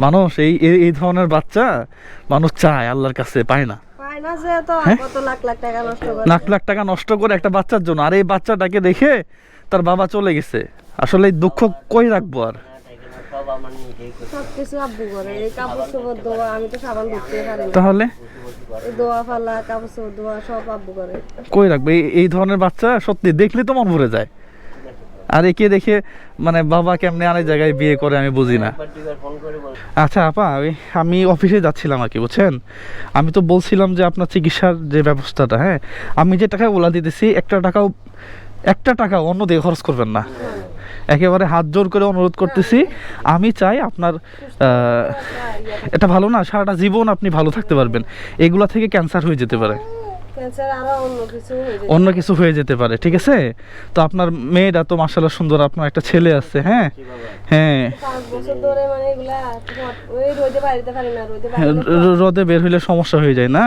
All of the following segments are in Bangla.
মানুষ এই এই- ধরনের বাচ্চা মানুষ চায় আল্লাহর কাছে পায় না। হ্যাঁ? লাখ লাখ টাকা নষ্ট করে। একটা বাচ্চার জন্য। আর এই বাচ্চাটাকে দেখে তার বাবা চলে গেছে। আসলে দুঃখ কই রাখব আর? তাহলে? কই রাখবে? এই এই ধরনের বাচ্চা সত্যি দেখলে তো মন ভরে যায়। আর একে দেখে মানে বাবা কেমনে আরেক জায়গায় বিয়ে করে আমি বুঝি না। আচ্ছা আপা আমি অফিসে যাচ্ছিলাম আর কি, বুঝছেন? আমি তো বলছিলাম যে আপনার চিকিৎসার যে ব্যবস্থাটা হ্যাঁ? আমি যে টাকা ওলা দিতেছি, একটা টাকাও, একটা টাকা অন্য দিয়ে খরচ করবেন না। একেবারে হাত জোর করে অনুরোধ করতেছি, আমি চাই আপনার এটা ভালো না, সারাটা জীবন আপনি ভালো থাকতে পারবেন। এগুলা থেকে ক্যান্সার হয়ে যেতে পারে। অন্য কিছু হয়ে যায় অন্য কিছু হয়ে যেতে পারে ঠিক আছে? তো আপনার মেয়েটা তো মাসাল্লাহ সুন্দর আপনার একটা ছেলে আছে হ্যাঁ? হ্যাঁ। পাঁচ বছর ধরে মানে এগুলা তোমার- ওই রোদে বাড়িতে পারি না রোদে হ্যাঁ, রোদে বের হইলে সমস্যা হয়ে যায় না?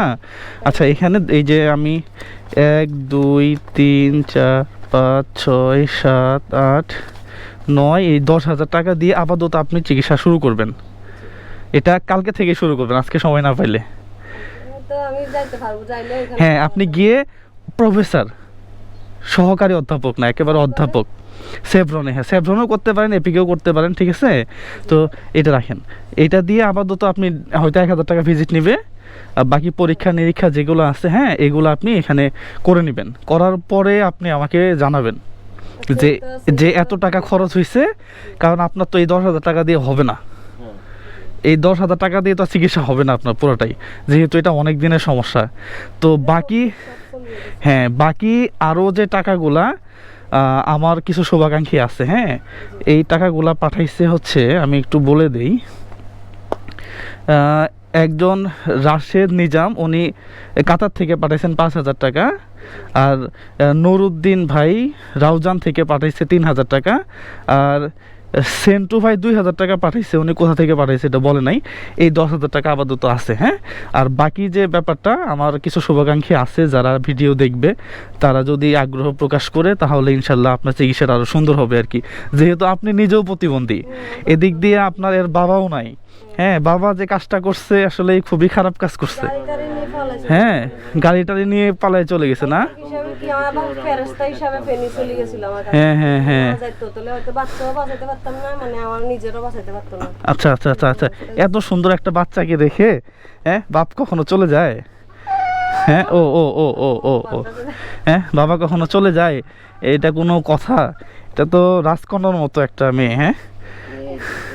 আচ্ছা এখানে এই যে আমি এক দুই তিন চার পাঁচ ছয় সাত আট নয় এই দশ হাজার টাকা দিয়ে আপাতত আপনি চিকিৎসা শুরু করবেন। এটা কালকে থেকে শুরু করবেন আজকে সময় না পাইলে তো আমি যাইতে পারব যাইলে ওখানে হ্যাঁ আপনি গিয়ে প্রফেসর সহকারী অধ্যাপক না একেবারে অধ্যাপক সেভরনে। হ্যাঁ সেভরনও করতে পারেন এপিকেও করতে পারেন ঠিক আছে? তো এটা রাখেন। এটা দিয়ে আপাতত আপনি হয়তো এক হাজার টাকা ভিজিট নেবে আর বাকি পরীক্ষা নিরীক্ষা যেগুলো আছে হ্যাঁ এগুলো আপনি এখানে করে নেবেন। করার পরে আপনি আমাকে জানাবেন যে যে এত টাকা খরচ হয়েছে কারণ আপনার তো এই দশ হাজার টাকা দিয়ে হবে না। এই দশ হাজার টাকা দিয়ে তো চিকিৎসা হবে না আপনার পুরোটাই, যেহেতু এটা অনেক দিনের সমস্যা। তো বাকি হ্যাঁ বাকি আরও যে টাকাগুলা আমার কিছু শুভাকাঙ্ক্ষী আছে হ্যাঁ এই টাকাগুলা পাঠাইছে হচ্ছে, আমি একটু বলে দিই। একজন রাশেদ নিজাম, উনি কাতার থেকে পাঠাইছেন পাঁচ হাজার টাকা, আর নুরুদ্দিন ভাই রাউজান থেকে পাঠাইছে তিন হাজার টাকা, আর সেন্টু ভাই দুই হাজার টাকা পাঠাইছে উনি কোথা থেকে পাঠাইছে এটা বলে নাই। এই দশ হাজার টাকা আপাতত আছে হ্যাঁ? আর বাকি যে ব্যাপারটা আমার কিছু শুভাকাঙ্ক্ষী আছে যারা ভিডিও দেখবে তারা যদি আগ্রহ প্রকাশ করে তাহলে ইনশাল্লাহ আপনার চিকিৎসাটা আরও সুন্দর হবে আর কি। যেহেতু আপনি নিজেও প্রতিবন্ধী এদিক দিয়ে আপনার এর বাবাও নাই হ্যাঁ? বাবা যে কাজটা করছে আসলে খুবই খারাপ কাজ করছে। হ্যাঁ গাড়ি টাড়ি নিয়ে পালায় চলে গেছে না? কি আমার হিসাবে ফেনি চলে গেছিল আমার হ্যাঁ হ্যাঁ হ্যাঁ। যাইতো তাহলে হয়তো বাচ্চাও পারতাম না মানে আমার নিজেরও না। আচ্ছা আচ্ছা আচ্ছা আচ্ছা। এত সুন্দর একটা বাচ্চাকে দেখে হ্যাঁ বাপ কখনো চলে যায়? হ্যাঁ ও ও ও ও ও ও। হ্যাঁ বাবা কখনো চলে যায়? এটা কোনো কথা? এটা তো রাজকন্যার মতো একটা মেয়ে হ্যাঁ?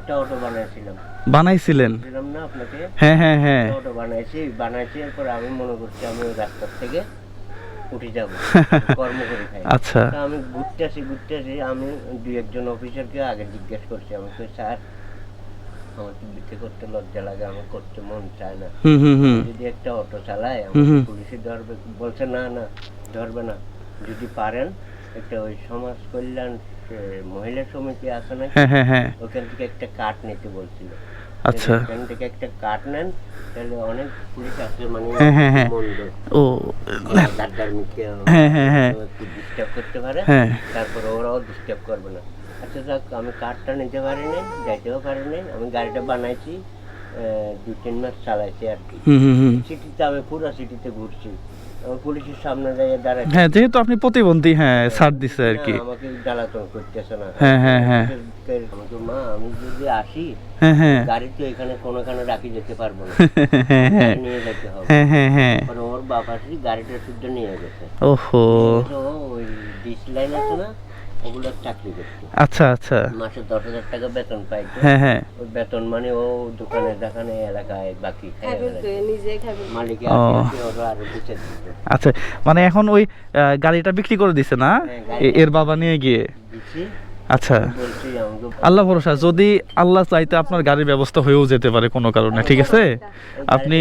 একটা অটো বানাইছিলাম। বানাইছিলেন? না আপনাকে? হ্যাঁ হ্যাঁ হ্যাঁ। অটো বানাইছি বানাইছি এরপর আমি মনে করছি আমি ওই রাস্তার থেকে উঠে যাব কর্ম করে খাই। আচ্ছা। আমি ঘুরতে আসি ঘুরতে আসি আমি দুই একজন অফিসারকে আগে জিজ্ঞেস করছি স্যার আমার তো বিক্রি করতে লজ্জা লাগে আমার করতে মন চায় না। হুম হুম হুম। যদি একটা অটো চালায়। পুলিশে ধরবে বলছে না না ধরবে না। যদি পারেন একটা ওই সমাজ কল্যাণ মহিলা সমিতি আছে না হ্যাঁ হ্যাঁ হ্যাঁ। ওখান থেকে একটা কার্ড নিতে বলছিল। আচ্ছা। ওখান থেকে একটা কার্ড নেন তাহলে অনেক পুলিশ আছে মানে হ্যাঁ, হ্যাঁ, হ্যাঁ। ও হ্যাঁ, হ্যাঁ, হ্যাঁ। ডিস্টার্ব করতে পারে হ্যাঁ। তারপরে ওরাও ডিস্টার্ব করবে না। আচ্ছা যাক আমি কার্ডটা নিতে পারি নাই যাইতেও পারি নাই আমি গাড়িটা বানাইছি দু তিন মাস চালাইছি আর কি। হুম হুম হুম। সিটিতে আমি পুরো সিটিতে ঘুরছি। পুলিশের সামনে যাইয়ে দাঁড়ায় হ্যাঁ যেহেতু আপনি প্রতিবন্ধী হ্যাঁ ছাড় দিছে আর কি। আমাকে জ্বালাতন করতেছে না। হ্যাঁ, হ্যাঁ, হ্যাঁ। আমাকে মা আমি যদি আসি হ্যাঁ হ্যাঁ। গাড়ি তো এখানে কোনোখানে রাখি যেতে পারব না। হ্যাঁ হ্যাঁ নিয়ে যেতে হবে। হ্যাঁ হ্যাঁ হ্যাঁ। ওর বাবা গাড়িটা শুদ্ধ নিয়ে গেছে। ওহো। ওই ডিস লাইন আছে না ওগুলোর চাকরি করতো। আচ্ছা আচ্ছা। মাসে দশ হাজার টাকা বেতন পাইতো। হ্যাঁ হ্যাঁ। ওই বেতন মানে ও দোকানে দেখানে এলাকায় বাকি মালিকে আচ্ছা মানে এখন ওই গাড়িটা বিক্রি করে দিছে না? হ্যাঁ, এর বাবা নিয়ে গিয়ে? আচ্ছা। বলছি আল্লাহ ভরসা যদি আল্লাহ চাইতে আপনার গাড়ির ব্যবস্থা হয়েও যেতে পারে কোনো কারণে ঠিক আছে? আপনি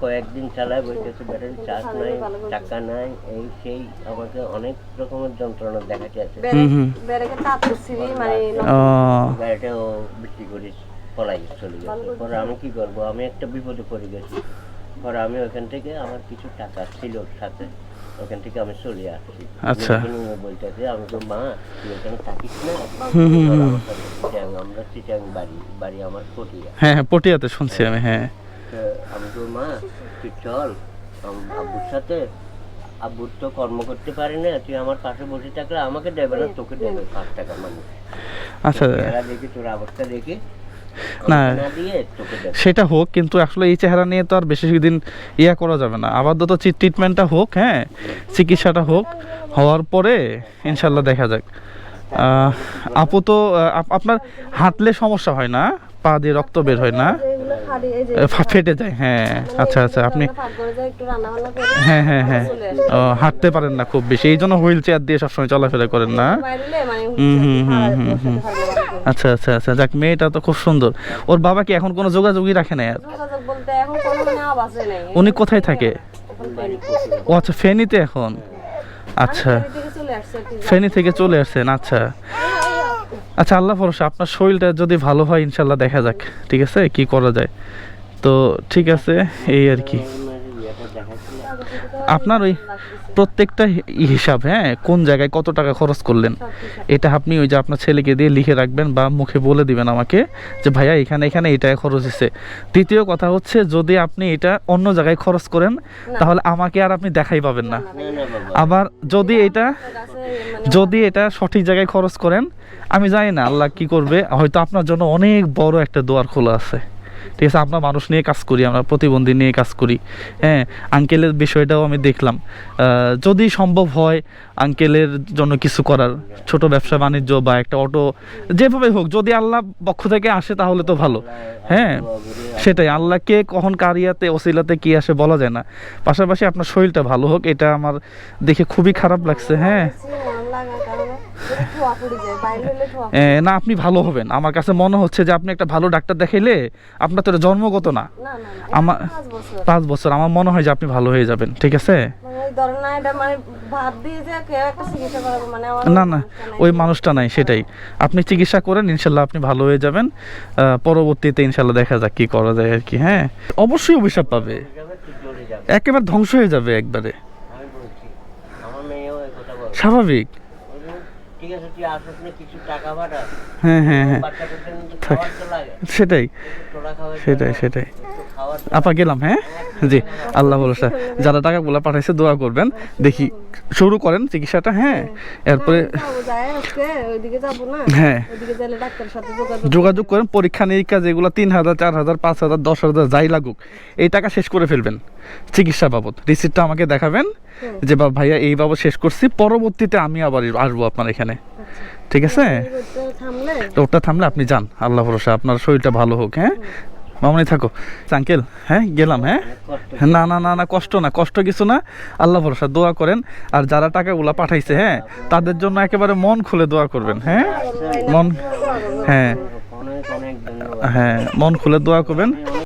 কয়েকদিন চালায় বলতেছে ব্যাটারি চার্জ নাই টাকা নাই এই সেই আমাকে অনেক রকমের যন্ত্রণা দেখাতে আছে মানে ও, বিক্রি করে পলাই চলে গেছে। পরে আমি কি করব? আমি একটা বিপদে পড়ে গেছি। পরে আমি ওখান থেকে আমার কিছু টাকা ছিল সাথে। ওখান থেকে আমি চলে আসছি। আচ্ছা। বলতেছে আমি তো মা তুই ওখানে থাকিস না। আমার চিটাং বাড়ি বাড়ি আমার কটিয়া হ্যাঁ হ্যাঁ পটিয়াতে শুনছি আমি হ্যাঁ। আমি তো মা তুই চল আব্বুর সাথে। আব্বুর তো কর্ম করতে পারে না তুই আমার পাশে বসে থাকলে আমাকে দেবে না তোকে দেবে পাঁচ টাকা মানুষ আচ্ছা। দেখে তোর অবস্থা দেখে। না। সেটা হোক কিন্তু আসলে এই চেহারা নিয়ে তো আর বেশি দিন ইয়া করা যাবে না। আপাতত ট্রিটমেন্টটা হোক হ্যাঁ চিকিৎসাটা হোক হওয়ার পরে ইনশাল্লাহ দেখা যাক। আপু তো আপ- আপনার হাঁটলে সমস্যা হয় না? পা দিয়ে রক্ত বের হয় না? ফেটে যায় হ্যাঁ আচ্ছা আচ্ছা আপনি হ্যাঁ হ্যাঁ হ্যাঁ ও, হাঁটতে পারেন না খুব বেশি। এই জন্য হুইল চেয়ার দিয়ে সবসময় চলাফেরা করেন না। মানে হুম, হুম, হুম, হুম, হুম। আচ্ছা আচ্ছা আচ্ছা যাক মেয়েটা তো খুব সুন্দর। ওর বাবা কি এখন কোনো যোগাযোগই রাখে না আর? উনি কোথায় থাকে? ও আচ্ছা ফেনীতে এখন? আচ্ছা। ফেনী থেকে চলে আসছেন আচ্ছা। আচ্ছা আল্লাহ ভরসা আপনার শরীরটা যদি ভালো হয় ইনশাল্লাহ দেখা যাক ঠিক আছে? কি করা যায়। তো ঠিক আছে এই আর কি। আপনার ওই প্রত্যেকটা হিসাব হ্যাঁ? কোন জায়গায় কত টাকা খরচ করলেন? এটা আপনি ওই যে আপনার ছেলেকে দিয়ে লিখে রাখবেন বা মুখে বলে দিবেন আমাকে যে ভাইয়া এখানে এখানে এটা খরচ হয়েছে। দ্বিতীয় কথা হচ্ছে যদি আপনি এটা অন্য জায়গায় খরচ করেন তাহলে আমাকে আর আপনি দেখাই পাবেন না। আবার যদি এটা যদি এটা সঠিক জায়গায় খরচ করেন আমি জানি না আল্লাহ কি করবে। হয়তো আপনার জন্য অনেক বড় একটা দোয়ার খোলা আছে। ঠিক আছে, আমরা মানুষ নিয়ে কাজ করি, আমরা প্রতিবন্ধী নিয়ে কাজ করি। হ্যাঁ আঙ্কেলের বিষয়টাও আমি দেখলাম। যদি সম্ভব হয় আঙ্কেলের জন্য কিছু করার, ছোট ব্যবসা বাণিজ্য বা একটা অটো যেভাবে হোক, যদি আল্লাহ পক্ষ থেকে আসে তাহলে তো ভালো। হ্যাঁ সেটাই, আল্লাহকে কখন কারিয়াতে ওসিলাতে কি আসে বলা যায় না। পাশাপাশি আপনার শরীরটা ভালো হোক, এটা আমার দেখে খুবই খারাপ লাগছে হ্যাঁ। না আপনি ভালো হবেন। আমার কাছে মনে হচ্ছে যে আপনি একটা ভালো ডাক্তার দেখাইলে আপনার তো এটা জন্মগত না। না না না আমার পাঁচ বছর। আমার মনে হয় যে আপনি ভালো হয়ে যাবেন ঠিক আছে? মানে না মানে ভাত দিয়ে যে কেউ একটা চিকিৎসা করাবো মানে না না। ওই মানুষটা নাই সেটাই। আপনি চিকিৎসা করেন ইনশাল্লাহ আপনি ভালো হয়ে যাবেন। পরবর্তীতে ইনশাল্লাহ দেখা যাক কি করা যায় আর কি হ্যাঁ? অবশ্যই অভিশাপ পাবে। একেবারে ধ্বংস হয়ে যাবে একবারে। স্বাভাবিক। ঠিক আছে তুই আসিস না কিছু টাকা হ্যাঁ হ্যাঁ হ্যাঁ। সেটাই। সেটাই সেটাই। আপা গেলাম হ্যাঁ? জি আল্লাহ ভরসা। যারা টাকাগুলো পাঠাইছে দোয়া করবেন। দেখি শুরু করেন চিকিৎসাটা হ্যাঁ? এরপরে হ্যাঁ, হ্যাঁ। যোগাযোগ করেন পরীক্ষা নিরীক্ষা যেগুলো তিন হাজার চার হাজার পাঁচ হাজার দশ হাজার যাই লাগুক এই টাকা শেষ করে ফেলবেন চিকিৎসা বাবদ। রিসিপ্টটা আমাকে দেখাবেন যে বা ভাইয়া এই বাবদ শেষ করছি পরবর্তীতে আমি আবার আসব আপনার এখানে। ঠিক আছে? ওটা থামলে? আপনি যান আল্লাহ ভরসা আপনার শরীরটা ভালো হোক হ্যাঁ? মামনি, থাকো। আঙ্কেল হ্যাঁ গেলাম হ্যাঁ? না না না না, কষ্ট না, কষ্ট কিছু না। আল্লাহ ভরসা, দোয়া করেন। আর যারা টাকাগুলো পাঠাইছে হ্যাঁ তাদের জন্য একেবারে মন খুলে দোয়া করবেন হ্যাঁ? মন হ্যাঁ। হ্যাঁ মন খুলে দোয়া করবেন।